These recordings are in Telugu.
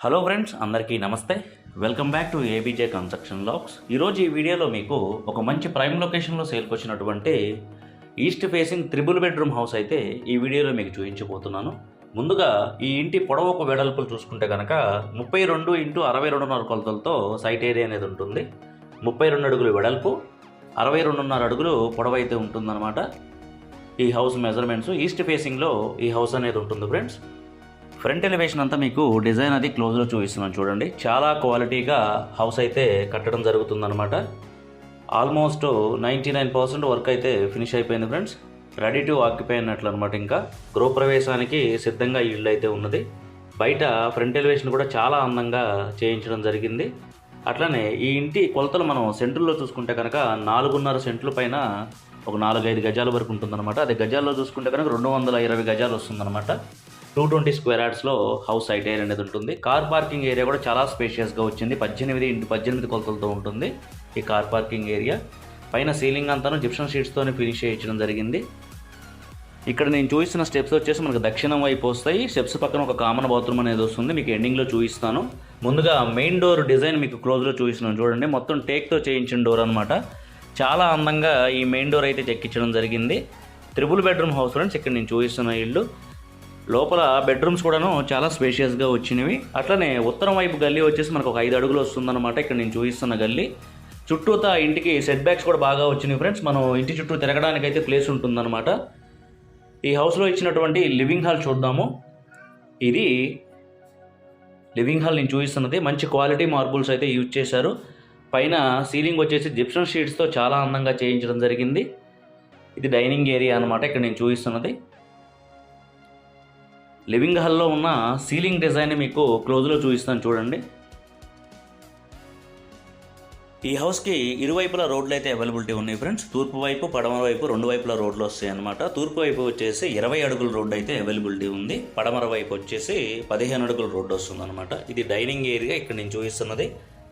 హలో ఫ్రెండ్స్ అందరికీ నమస్తే. Welcome back to ABJ construction lux ఈరోజు ఈ వీడియోలో మీకు ఒక మంచి ప్రైమ్ లొకేషన్లో సేల్కి వచ్చినటువంటి east facing triple bedroom house అయితే ఈ వీడియోలో మీకు చూపించబోతున్నాను. ముందుగా ఈ ఇంటి పొడవు వెడల్పులు చూసుకుంటే కనుక ముప్పై రెండు ఇంటూ అరవై రెండున్నర కొలతలతో సైట్ ఏరియా అనేది ఉంటుంది. ముప్పై రెండు అడుగులు వెడల్పు అరవై రెండున్నర అడుగులు పొడవు అయితే ఉంటుందన్నమాట. ఈ హౌస్ మెజర్మెంట్స్ ఈస్ట్ ఫేసింగ్లో ఈ హౌస్ అనేది ఉంటుంది ఫ్రెండ్స్ ఫ్రంట్ ఎలివేషన్ అంతా మీకు డిజైన్ అది క్లోజ్లో చూపిస్తున్నాను చూడండి. చాలా క్వాలిటీగా హౌస్ అయితే కట్టడం జరుగుతుందనమాట almost ninety nine percent work అయితే ఫినిష్ అయిపోయింది ఫ్రెండ్స్ రెడీ టు ఆక్యుపై అన్నట్లు అనమాట ఇంకా గృహప్రవేశానికి సిద్ధంగా ఈ ఇల్లు అయితే ఉన్నది. బయట ఫ్రంట్ ఎలివేషన్ కూడా చాలా అందంగా చేయించడం జరిగింది. అట్లనే ఈ ఇంటి కొలతలు మనం సెంట్రల్లో చూసుకుంటే కనుక నాలుగున్నర సెంట్ల పైన ఒక నాలుగైదు గజాల వరకు ఉంటుందన్నమాట. అదే గజాల్లో చూసుకుంటే కనుక రెండు వందల ఇరవై గజాలు వస్తుందన్నమాట. టూ ట్వంటీ స్క్వేర్ యార్డ్స్లో హౌస్ సైట్ ఏరియా అనేది ఉంటుంది. కార్ పార్కింగ్ ఏరియా కూడా చాలా స్పేషియస్గా వచ్చింది. పద్దెనిమిది ఇంటూ పద్దెనిమిది కొలతలతో ఉంటుంది ఈ కార్ పార్కింగ్ ఏరియా పైన సీలింగ్ అంతాను జిప్షన్ షీట్స్తోనే ఫినిష్ చేయించడం జరిగింది. ఇక్కడ నేను చూపిస్తున్న స్టెప్స్ వచ్చేసి మనకు దక్షిణం వైపు వస్తాయి. స్టెప్స్ పక్కన ఒక కామన్ బాత్రూమ్ అనేది వస్తుంది. మీకు ఎండింగ్లో చూపిస్తాను. ముందుగా మెయిన్ డోర్ డిజైన్ మీకు క్లోజ్లో చూపిస్తున్నాను. చూడండి మొత్తం టేక్తో చేయించిన డోర్ అనమాట చాలా అందంగా ఈ మెయిన్ డోర్ అయితే చెక్కించడం జరిగింది. త్రిబుల్ బెడ్రూమ్ హౌస్ ఫ్రెండ్స్ ఇక్కడ నేను చూపిస్తున్న ఇల్లు. లోపల బెడ్రూమ్స్ కూడాను చాలా స్పేషియస్గా వచ్చినవి. అట్లనే ఉత్తరం వైపు గల్లీ వచ్చేసి మనకు ఒక ఐదు అడుగులు వస్తుందన్నమాట. ఇక్కడ నేను చూపిస్తున్న గల్లీ. చుట్టూతా ఇంటికి సెట్ బ్యాక్స్ కూడా బాగా వచ్చినాయి ఫ్రెండ్స్ మనం ఇంటి చుట్టూ తిరగడానికి అయితే ప్లేస్ ఉంటుందన్నమాట. ఈ హౌస్లో ఇచ్చినటువంటి లివింగ్ హాల్ చూద్దాము. ఇది లివింగ్ హాల్ నేను చూపిస్తున్నది. మంచి క్వాలిటీ మార్బుల్స్ అయితే యూజ్ చేశారు. పైన సీలింగ్ వచ్చేసి జిప్సన్ షీట్స్తో చాలా అందంగా చేయించడం జరిగింది. ఇది డైనింగ్ ఏరియా అనమాట ఇక్కడ నేను చూపిస్తున్నది. లివింగ్ హాల్లో ఉన్న సీలింగ్ డిజైన్ మీకు క్లోజ్లో చూపిస్తాను చూడండి. ఈ హౌస్కి ఇరువైపులా రోడ్లు అయితే అవైలబిలిటీ ఉన్నాయి ఫ్రెండ్స్ తూర్పు వైపు పడమర వైపు రెండు వైపులా రోడ్లు వస్తాయి అనమాట తూర్పు వైపు వచ్చేసి ఇరవై అడుగుల రోడ్డు అయితే అవైలబిలిటీ ఉంది. పడమర వైపు వచ్చేసి పదిహేను అడుగుల రోడ్డు వస్తుంది అనమాట ఇది డైనింగ్ ఏరియా ఇక్కడ నేను చూపిస్తున్నది.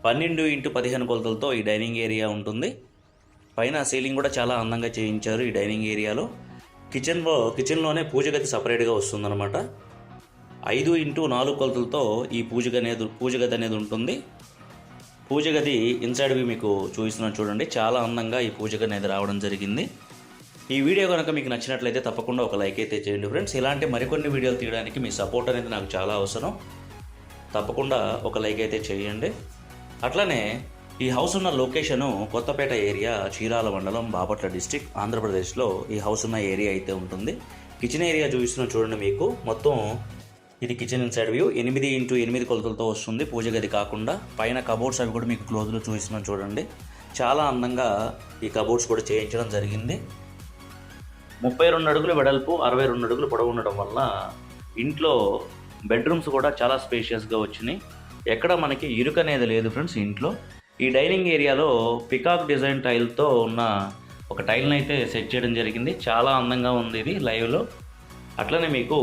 పన్నెండు ఇంటూ పదిహేను కొలతలతో ఈ డైనింగ్ ఏరియా ఉంటుంది. పైన సీలింగ్ కూడా చాలా అందంగా చేయించారు ఈ డైనింగ్ ఏరియాలో కిచెన్లో కిచెన్లోనే పూజ గది సపరేట్గా వస్తుందన్నమాట. ఐదు ఇంటూ నాలుగు కొలతలతో ఈ పూజ అనేది పూజ గది అనేది ఉంటుంది. పూజ గది ఇన్సైడ్వి మీకు చూపిస్తున్నాను చూడండి. చాలా అందంగా ఈ పూజ గది అనేది రావడం జరిగింది. ఈ వీడియో కనుక మీకు నచ్చినట్లయితే తప్పకుండా ఒక లైక్ అయితే చేయండి ఫ్రెండ్స్. ఇలాంటి మరికొన్ని వీడియోలు తీయడానికి మీ సపోర్ట్ అనేది నాకు చాలా అవసరం. తప్పకుండా ఒక లైక్ అయితే చేయండి. అట్లనే ఈ హౌస్ ఉన్న లొకేషను కొత్తపేట ఏరియా చీరాల మండలం బాపట్ల డిస్టిక్ ఆంధ్రప్రదేశ్లో ఈ హౌస్ ఉన్న ఏరియా అయితే ఉంటుంది. కిచెన్ ఏరియా చూపిస్తున్న చూడండి మీకు. మొత్తం ఇది కిచెన్ ఇన్సైడ్ వ్యూ ఎనిమిది ఇంటూ ఎనిమిది కొలతలతో వస్తుంది. పూజ గది కాకుండా పైన కబోర్డ్స్ అవి కూడా మీకు క్లోజ్లో చూపిస్తున్నాను చూడండి. చాలా అందంగా ఈ కబోర్డ్స్ కూడా చేయించడం జరిగింది. ముప్పై రెండు అడుగులు వెడల్పు అరవై రెండు అడుగులు పొడవు ఉండడం వల్ల ఇంట్లో బెడ్రూమ్స్ కూడా చాలా స్పేషియస్గా వచ్చినాయి. ఎక్కడ మనకి ఇరుక అనేది లేదు ఫ్రెండ్స్ ఇంట్లో. ఈ డైనింగ్ ఏరియాలో పికాక్ డిజైన్ టైల్తో ఉన్న ఒక టైల్ని అయితే సెట్ చేయడం జరిగింది. చాలా అందంగా ఉంది ఇది లైవ్లో అట్లనే మీకు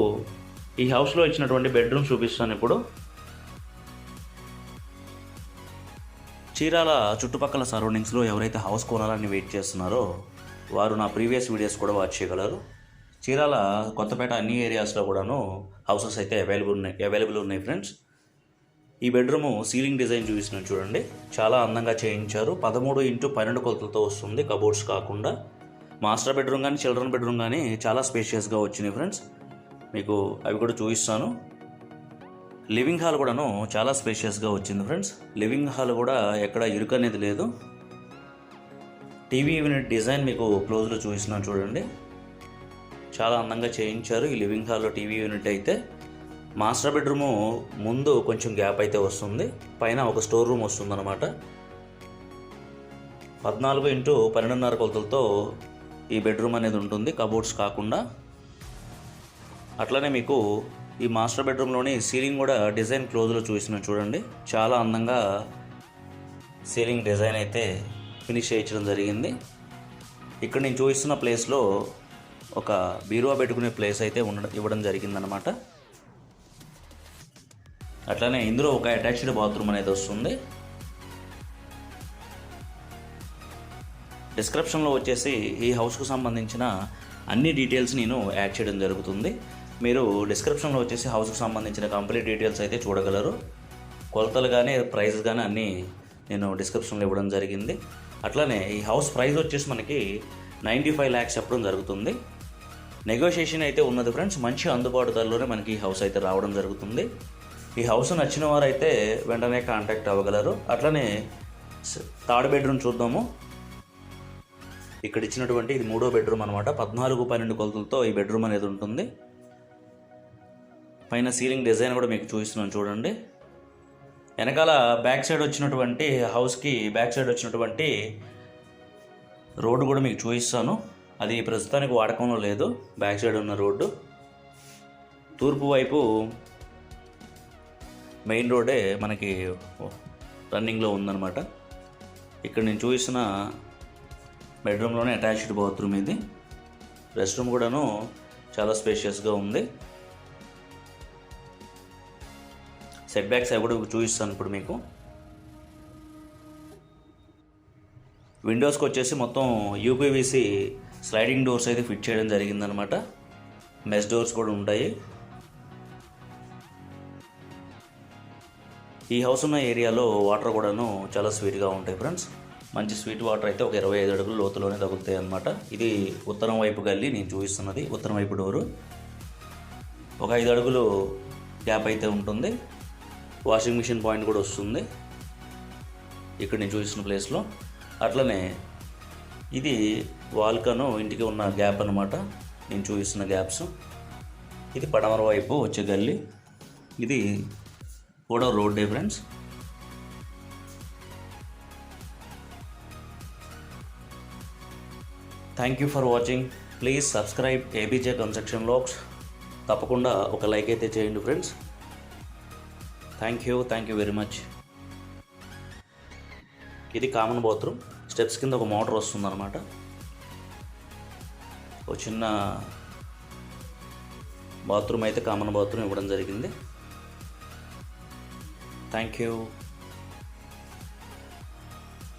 ఈ హౌస్లో ఇచ్చినటువంటి బెడ్రూమ్ చూపిస్తాను ఇప్పుడు. చీరాల చుట్టుపక్కల సరౌండింగ్స్లో ఎవరైతే హౌస్ కొనాలని వెయిట్ చేస్తున్నారో వారు నా ప్రీవియస్ వీడియోస్ కూడా వాచ్ చేయగలరు. చీరాల కొత్తపేట అన్ని ఏరియాస్లో కూడాను హౌసెస్ అయితే అవైలబుల్ ఉన్నాయి అవైలబుల్ ఉన్నాయి ఫ్రెండ్స్ ఈ బెడ్రూము సీలింగ్ డిజైన్ చూపిస్తున్నాను చూడండి. చాలా అందంగా చేయించారు. పదమూడు ఇంటూ పన్నెండు కొలతలతో వస్తుంది కబోర్డ్స్ కాకుండా. మాస్టర్ బెడ్రూమ్ కానీ చిల్డ్రన్ బెడ్రూమ్ కానీ చాలా స్పేషియస్గా వచ్చినాయి ఫ్రెండ్స్ మీకు అవి కూడా చూపిస్తాను. లివింగ్ హాల్ కూడాను చాలా స్పేషియస్గా వచ్చింది ఫ్రెండ్స్. లివింగ్ హాల్ కూడా ఎక్కడ ఇరుకు అనేది లేదు. టీవీ యూనిట్ డిజైన్ మీకు క్లోజ్లో చూపిస్తున్నాను చూడండి. చాలా అందంగా చేయించారు ఈ లివింగ్ హాల్లో టీవీ యూనిట్ అయితే. మాస్టర్ బెడ్రూము ముందు కొంచెం గ్యాప్ అయితే వస్తుంది. పైన ఒక స్టోర్ రూమ్ వస్తుందన్నమాట. పద్నాలుగు ఇంటూ పన్నెండున్నర కొలతలతో ఈ బెడ్రూమ్ అనేది ఉంటుంది కబోర్డ్స్ కాకుండా. అట్లనే మీకు ఈ మాస్టర్ బెడ్రూమ్లోని సీలింగ్ కూడా డిజైన్ క్లోజ్లో చూసిన చూడండి. చాలా అందంగా సీలింగ్ డిజైన్ అయితే ఫినిష్ చేయించడం జరిగింది. ఇక్కడ నేను చూపిస్తున్న ప్లేస్లో ఒక బీరువా పెట్టుకునే ప్లేస్ అయితే ఉండడం ఇవ్వడం జరిగిందనమాట అట్లనే ఇందులో ఒక అటాచ్డ్ బాత్రూమ్ అనేది వస్తుంది. డిస్క్రిప్షన్లో వచ్చేసి ఈ హౌస్కు సంబంధించిన అన్ని డీటెయిల్స్ నేను యాడ్ చేయడం జరుగుతుంది. మీరు డిస్క్రిప్షన్లో వచ్చేసి హౌస్కి సంబంధించిన కంప్లీట్ డీటెయిల్స్ అయితే చూడగలరు. కొలతలు కానీ ప్రైస్ కానీ అన్నీ నేను డిస్క్రిప్షన్లో ఇవ్వడం జరిగింది. అట్లానే ఈ హౌస్ ప్రైస్ వచ్చేసి మనకి నైంటీ ఫైవ్ ల్యాక్స్ చెప్పడం జరుగుతుంది. నెగోషియేషన్ అయితే ఉన్నది ఫ్రెండ్స్ మంచి అందుబాటు ధరలోనే మనకి ఈ హౌస్ అయితే రావడం జరుగుతుంది. ఈ హౌస్ నచ్చిన వారైతే వెంటనే కాంటాక్ట్ అవ్వగలరు. అట్లనే థర్డ్ బెడ్రూమ్ చూద్దాము. ఇక్కడ ఇచ్చినటువంటి ఇది మూడో బెడ్రూమ్ అనమాట పద్నాలుగు పన్నెండు కొలతలతో ఈ బెడ్రూమ్ అనేది ఉంటుంది. పైన సీలింగ్ డిజైన్ కూడా మీకు చూపిస్తున్నాను చూడండి. వెనకాల బ్యాక్ సైడ్ వచ్చినటువంటి హౌస్కి బ్యాక్ సైడ్ వచ్చినటువంటి రోడ్డు కూడా మీకు చూపిస్తాను. అది ప్రస్తుతానికి వాడకంలో లేదు. బ్యాక్ సైడ్ ఉన్న రోడ్డు. తూర్పు వైపు మెయిన్ రోడ్డే మనకి రన్నింగ్లో ఉందన్నమాట. ఇక్కడ నేను చూపిస్తున్న బెడ్రూమ్లోనే అటాచ్డ్ బాత్రూమ్ ఇది. రెస్ట్ రూమ్ కూడాను చాలా స్పేషియస్గా ఉంది. సెట్ బ్యాక్స్ అవి కూడా చూపిస్తాను ఇప్పుడు మీకు. విండోస్కి వచ్చేసి మొత్తం యూపీవీసీ స్లైడింగ్ డోర్స్ అయితే ఫిట్ చేయడం జరిగిందనమాట మెస్ డోర్స్ కూడా ఉంటాయి. ఈ హౌస్ ఉన్న ఏరియాలో వాటర్ కూడాను చాలా స్వీట్గా ఉంటాయి ఫ్రెండ్స్ మంచి స్వీట్ వాటర్ అయితే ఒక ఇరవై ఐదు అడుగులు లోతులోనే తగులుతాయి అనమాట ఇది ఉత్తరం వైపు గల్లి నేను చూపిస్తున్నది ఉత్తరం వైపు డోరు ఒక ఐదు అడుగులు గ్యాప్ అయితే ఉంటుంది. వాషింగ్ మిషన్ పాయింట్ కూడా వస్తుంది. ఇక్కడ నేను చూసిన ప్లేస్లో. అట్లనే ఇది వాల్కను ఇంటికి ఉన్న గ్యాప్ అనమాట నేను చూపిస్తున్న గ్యాప్స్. ఇది పడమర వైపు వచ్చే గల్లీ. ఇది కూడా road friends thank you for watching please subscribe ABJ construction lux తప్పకుండా ఒక లైక్ అయితే చేయండి friends thank you thank you very much ఇది కామన్ బాత్రూమ్ స్టెప్స్ కింద ఒక మోటార్ వస్తుందన్నమాట. ఒక చిన్న బాత్రూమ్ అయితే కామన్ బాత్రూమ్ ఇవ్వడం జరిగింది. Thank you